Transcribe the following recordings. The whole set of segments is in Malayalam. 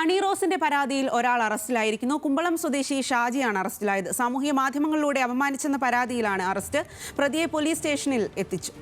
ഹണി റോസിന്റെ പരാതിയിൽ ഒരാൾ അറസ്റ്റിലായിരിക്കുന്നു. കുമ്പളം സ്വദേശി ഷാജിയാണ് അറസ്റ്റിലായത്. സാമൂഹ്യ മാധ്യമങ്ങളിലൂടെ അപമാനിച്ചെന്ന പരാതിയിലാണ് അറസ്റ്റ്. പ്രതിയെ പോലീസ് സ്റ്റേഷനിൽ എത്തിച്ചു.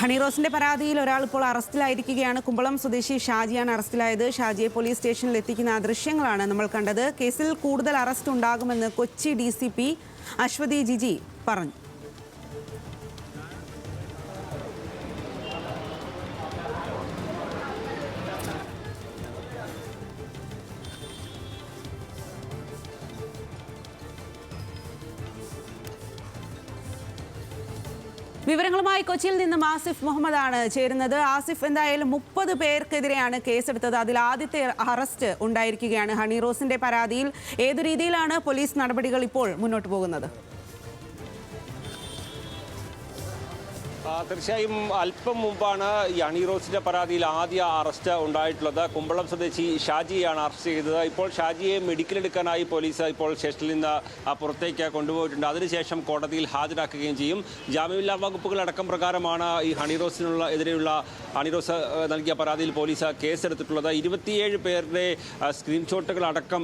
ഹണി റോസിന്റെ പരാതിയിൽ ഒരാൾ ഇപ്പോൾ അറസ്റ്റിലായിരിക്കുകയാണ്. കുമ്പളം സ്വദേശി ഷാജിയാണ് അറസ്റ്റിലായത്. ഷാജിയെ പോലീസ് സ്റ്റേഷനിൽ എത്തിക്കുന്ന ദൃശ്യങ്ങളാണ് നമ്മൾ കണ്ടത്. കേസിൽ കൂടുതൽ അറസ്റ്റ് ഉണ്ടാകുമെന്ന് കൊച്ചി ഡി അശ്വതി ജിജി പറഞ്ഞു. വിവരങ്ങളുമായി കൊച്ചിയിൽ നിന്നും ആസിഫ് മുഹമ്മദ് ആണ് ചേരുന്നത്. ആസിഫ് എന്തായാലും മുപ്പത് പേർക്കെതിരെയാണ് കേസെടുത്തത്. അതിൽ ആദ്യത്തെ അറസ്റ്റ് ഉണ്ടായിരിക്കുകയാണ്. ഹണി റോസിന്റെ പരാതിയിൽ ഏതു രീതിയിലാണ് പോലീസ് നടപടികൾ ഇപ്പോൾ മുന്നോട്ട് പോകുന്നത്? തീർച്ചയായും അല്പം മുമ്പാണ് ഈ അണിറോസിന്റെ പരാതിയിൽ ആദ്യ അറസ്റ്റ് ഉണ്ടായിട്ടുള്ളത്. കുമ്പളം സ്വദേശി ഷാജിയെയാണ് അറസ്റ്റ് ചെയ്തത്. ഇപ്പോൾ ഷാജിയെ മെഡിക്കൽ എടുക്കാനായി പോലീസ് ഇപ്പോൾ സ്റ്റേഷനിൽ നിന്ന് പുറത്തേക്ക് കൊണ്ടുപോയിട്ടുണ്ട്. അതിനുശേഷം കോടതിയിൽ ഹാജരാക്കുകയും ചെയ്യും. ജാമ്യമില്ലാ വകുപ്പുകൾ അടക്കം പ്രകാരമാണ് ഈ ഹണിറോസിനുള്ള എതിരെയുള്ള ഹണി റോസ് നൽകിയ പരാതിയിൽ പോലീസ് കേസെടുത്തിട്ടുള്ളത് ഇരുപത്തിയേഴ് പേരുടെ സ്ക്രീൻഷോട്ടുകൾ അടക്കം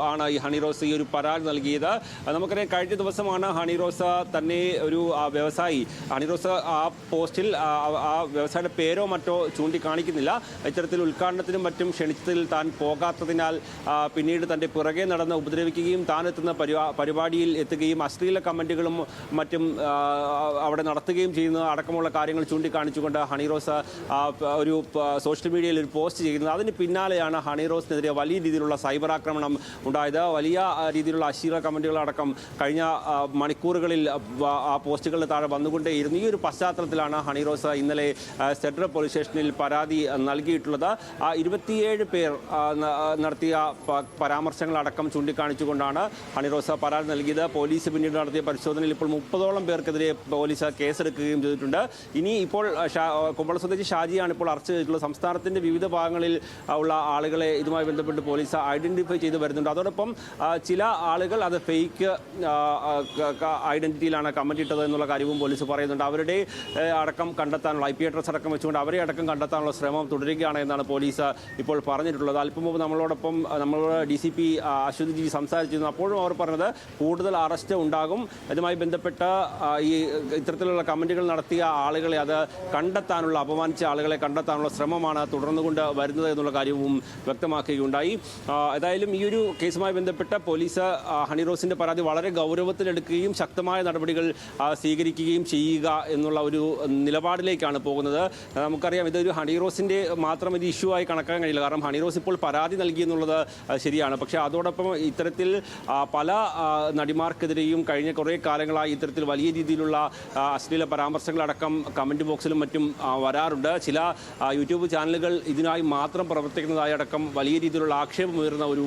ആണ് ഈ ഹണിറോസ് ഈ ഒരു പരാതി നൽകിയത്. നമുക്കറിയാം കഴിഞ്ഞ ദിവസമാണ് ഹണിറോസ തന്നെ ഒരു വ്യവസായി. ഹണിറോസ് ആ പോസ്റ്റിൽ ആ വ്യവസായിയുടെ പേരോ മറ്റോ ചൂണ്ടിക്കാണിക്കുന്നില്ല. ഇത്തരത്തിൽ ഉദ്ഘാടനത്തിനും മറ്റും ക്ഷണിച്ചതിൽ താൻ പോകാത്തതിനാൽ പിന്നീട് തന്റെ പുറകെ നടന്ന് ഉപദ്രവിക്കുകയും താൻ എത്തുന്ന പരിപാടിയിൽ എത്തുകയും അശ്ലീല കമന്റുകളും മറ്റും അവിടെ നടത്തുകയും ചെയ്യുന്ന അടക്കമുള്ള കാര്യങ്ങൾ ചൂണ്ടിക്കാണിച്ചുകൊണ്ട് ഹണി റോസ് ആ, പ- ഒരു സോഷ്യൽ മീഡിയയിൽ ഒരു പോസ്റ്റ് ചെയ്യുന്നത് അതിന് പിന്നാലെയാണ് ഹണി റോസിനെതിരെ വലിയ രീതിയിലുള്ള സൈബർ ആക്രമണം ഉണ്ടായത്. വലിയ രീതിയിലുള്ള അശ്ലീല കമന്റുകളടക്കം കഴിഞ്ഞ മണിക്കൂറുകളിൽ ആ, പോസ്റ്റുകളുടെ താഴെ വന്നുകൊണ്ടേയിരുന്നു. ഈ ഒരു പശ്ചാത്തലത്തിലാണ് ഹണി റോസ് ഇന്നലെ സെൻട്രൽ പോലീസ് സ്റ്റേഷനിൽ പരാതി നൽകിയിട്ടുള്ളത്. ഇരുപത്തിയേഴ് പേർ നടത്തിയ പരാമർശങ്ങളടക്കം ചൂണ്ടിക്കാണിച്ചുകൊണ്ടാണ് ഹണി റോസ് പരാതി നൽകിയത്. പോലീസ് പിന്നീട് നടത്തിയ പരിശോധനയിൽ ഇപ്പോൾ മുപ്പതോളം പേർക്കെതിരെ പോലീസ് കേസെടുക്കുകയും ചെയ്തിട്ടുണ്ട്. ഇനി ഇപ്പോൾ ഷാ- സ്വദേശി ഷാജിയാണ് ഇപ്പോൾ അറസ്റ്റ് ചെയ്തിട്ടുള്ളത്. സംസ്ഥാനത്തിന്റെ വിവിധ ഭാഗങ്ങളിൽ ഉള്ള ആളുകളെ ഇതുമായി ബന്ധപ്പെട്ട് പോലീസ് ഐഡന്റിഫൈ ചെയ്ത് വരുന്നുണ്ട്. അതോടൊപ്പം ചില ആളുകൾ അത് ഫേക്ക് ഐഡന്റിറ്റിയിലാണ് കമന്റ് ഇട്ടത് എന്നുള്ള കാര്യവും പോലീസ് പറയുന്നുണ്ട്. അവരുടെ അടക്കം കണ്ടെത്താനുള്ള ഐ പി അഡ്രസ് അടക്കം വെച്ചുകൊണ്ട് അവരെ അടക്കം കണ്ടെത്താനുള്ള ശ്രമം തുടരുകയാണ് എന്നാണ് പോലീസ് ഇപ്പോൾ പറഞ്ഞിട്ടുള്ളത്. അല്പം മുമ്പ് നമ്മളോടൊപ്പം നമ്മളോട് D C P Aswathy G സംസാരിച്ചിരുന്നു. അപ്പോഴും അവർ പറഞ്ഞത് കൂടുതൽ അറസ്റ്റ് ഉണ്ടാകും. ഇതുമായി ബന്ധപ്പെട്ട ഈ ഇത്തരത്തിലുള്ള കമന്റുകൾ നടത്തിയ ആളുകളെ അത് കണ്ടെത്താനുള്ള അപമാനിച്ച ആളുകളെ കണ്ടെത്താനുള്ള ശ്രമമാണ് തുടർന്നുകൊണ്ട് വരുന്നത് എന്നുള്ള കാര്യവും വ്യക്തമാക്കുകയുണ്ടായി. ഏതായാലും ഈ ഒരു കേസുമായി ബന്ധപ്പെട്ട പോലീസ് ഹണിറോസിന്റെ പരാതി വളരെ ഗൗരവത്തിലെടുക്കുകയും ശക്തമായ നടപടികൾ സ്വീകരിക്കുകയും ചെയ്യുക എന്നുള്ള ഒരു നിലപാടിലേക്കാണ് പോകുന്നത്. നമുക്കറിയാം ഇതൊരു ഹണിറോസിന്റെ മാത്രം ഒരു ഇഷ്യൂ ആയി കണക്കാൻ കഴിയില്ല. കാരണം ഹണിറോസ് ഇപ്പോൾ പരാതി നൽകി എന്നുള്ളത് ശരിയാണ്. പക്ഷേ അതോടൊപ്പം ഇത്തരത്തിൽ പല നടിമാർക്കെതിരെയും കഴിഞ്ഞ കുറേ കാലങ്ങളായി ഇത്തരത്തിൽ വലിയ രീതിയിലുള്ള അശ്ലീല പരാമർശങ്ങളടക്കം കമന്റ് ബോക്സിലും മറ്റും ആ, വരാറുണ്ട് ചില യൂട്യൂബ് ചാനലുകൾ ഇതിനായി മാത്രം പ്രവർത്തിക്കുന്നതായി അടക്കം വലിയ രീതിയിലുള്ള ആക്ഷേപം ഉയർന്ന ഒരു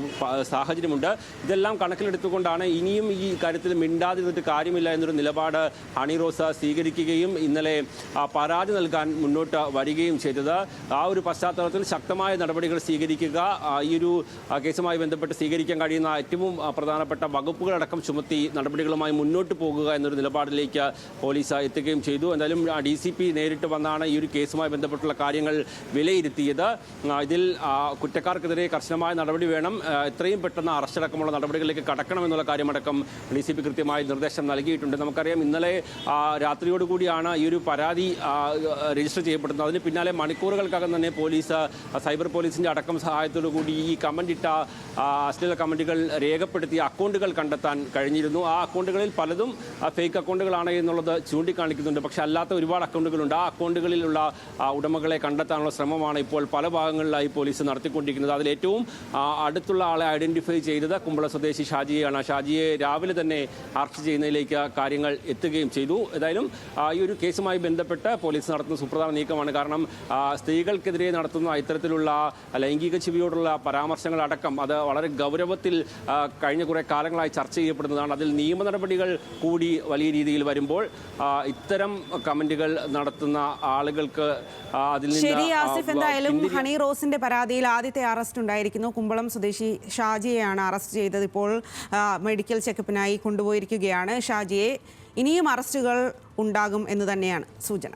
സാഹചര്യമുണ്ട്. ഇതെല്ലാം കണക്കിലെടുത്തുകൊണ്ടാണ് ഇനിയും ഈ കാര്യത്തിൽ മിണ്ടാതിരുന്നിട്ട് കാര്യമില്ല എന്നൊരു നിലപാട് ഹണി റോസ സ്വീകരിക്കുകയും ഇന്നലെ പരാതി നൽകാൻ മുന്നോട്ട് വരികയും ചെയ്തത്. ആ ഒരു പശ്ചാത്തലത്തിൽ ശക്തമായ നടപടികൾ സ്വീകരിക്കുക ഈ ഒരു കേസുമായി ബന്ധപ്പെട്ട് സ്വീകരിക്കാൻ കഴിയുന്ന ഏറ്റവും പ്രധാനപ്പെട്ട വകുപ്പുകളടക്കം ചുമത്തി നടപടികളുമായി മുന്നോട്ട് പോകുക എന്നൊരു നിലപാടിലേക്ക് പോലീസ് എത്തുകയും ചെയ്തു. എന്തായാലും ഡി നേരിട്ട് വന്നാണ് ഈ ഒരു കേസുമായി കേസുമായി ബന്ധപ്പെട്ടുള്ള കാര്യങ്ങൾ വിലയിരുത്തിയത്. ഇതിൽ കുറ്റക്കാർക്കെതിരെ കർശനമായ നടപടി വേണം. എത്രയും പെട്ടെന്ന് അറസ്റ്റടക്കമുള്ള നടപടികളിലേക്ക് നടപടികളിലേക്ക് കടക്കണമെന്നുള്ള കാര്യമടക്കം ഡി സി പി കൃത്യമായി നിർദ്ദേശം നൽകിയിട്ടുണ്ട്. നമുക്കറിയാം ഇന്നലെ രാത്രിയോടുകൂടിയാണ് ഈ ഒരു പരാതി രജിസ്റ്റർ ചെയ്യപ്പെടുന്നത്. അതിന് പിന്നാലെ മണിക്കൂറുകൾക്കകം തന്നെ പോലീസ് സൈബർ പോലീസിന്റെ അടക്കം സഹായത്തോടു കൂടി ഈ ആ, അശ്ലീല കമന്റുകൾ രേഖപ്പെടുത്തിയ അക്കൗണ്ടുകൾ കണ്ടെത്താൻ കഴിഞ്ഞിരുന്നു. ആ അക്കൗണ്ടുകളിൽ പലതും ഫേക്ക് അക്കൗണ്ടുകളാണ് എന്നുള്ളത് ചൂണ്ടിക്കാണിക്കുന്നുണ്ട്. പക്ഷേ അല്ലാത്ത ഒരുപാട് അക്കൗണ്ടുകളുണ്ട്. ആ അക്കൗണ്ടുകളിലുള്ള ഉടമകളെ കണ്ടെത്താനുള്ള ശ്രമമാണ് ഇപ്പോൾ പല ഭാഗങ്ങളിലായി പോലീസ് നടത്തിക്കൊണ്ടിരിക്കുന്നത്. അതിൽ ഏറ്റവും അടുത്തുള്ള ആളെ ഐഡന്റിഫൈ ചെയ്തത് കുമ്പള സ്വദേശി ഷാജിയാണ് ഷാജിയെ രാവിലെ തന്നെ അറസ്റ്റ് ചെയ്യുന്നതിലേക്ക് കാര്യങ്ങൾ എത്തുകയും ചെയ്തു. ഏതായാലും ഈ ഒരു കേസുമായി ബന്ധപ്പെട്ട് പോലീസ് നടത്തുന്ന സുപ്രധാന നീക്കമാണ്. കാരണം സ്ത്രീകൾക്കെതിരെ നടത്തുന്ന ഇത്തരത്തിലുള്ള ലൈംഗിക ചെവിയോടുള്ള പരാമർശങ്ങളടക്കം അത് വളരെ ഗൗരവത്തിൽ കഴിഞ്ഞ കുറേ കാലങ്ങളായി ചർച്ച ചെയ്യപ്പെടുന്നതാണ്. അതിൽ നിയമ നടപടികൾ കൂടി വലിയ രീതിയിൽ വരുമ്പോൾ ഇത്തരം കമന്റുകൾ നടത്തുന്ന ആളുകൾക്ക് അതിൽ ശരി ആസിഫ് എന്തായാലും ഹണി റോസിന്റെ പരാതിയിൽ ആദ്യത്തെ അറസ്റ്റ് ഉണ്ടായിരിക്കുന്നു. കുമ്പളം സ്വദേശി ഷാജിയെയാണ് അറസ്റ്റ് ചെയ്തത്. ഇപ്പോൾ മെഡിക്കൽ ചെക്കപ്പിനായി കൊണ്ടുപോയിരിക്കുകയാണ്. ഷാജിയെ ഇനിയും അറസ്റ്റുകൾ ഉണ്ടാകും എന്ന് തന്നെയാണ് സൂചന.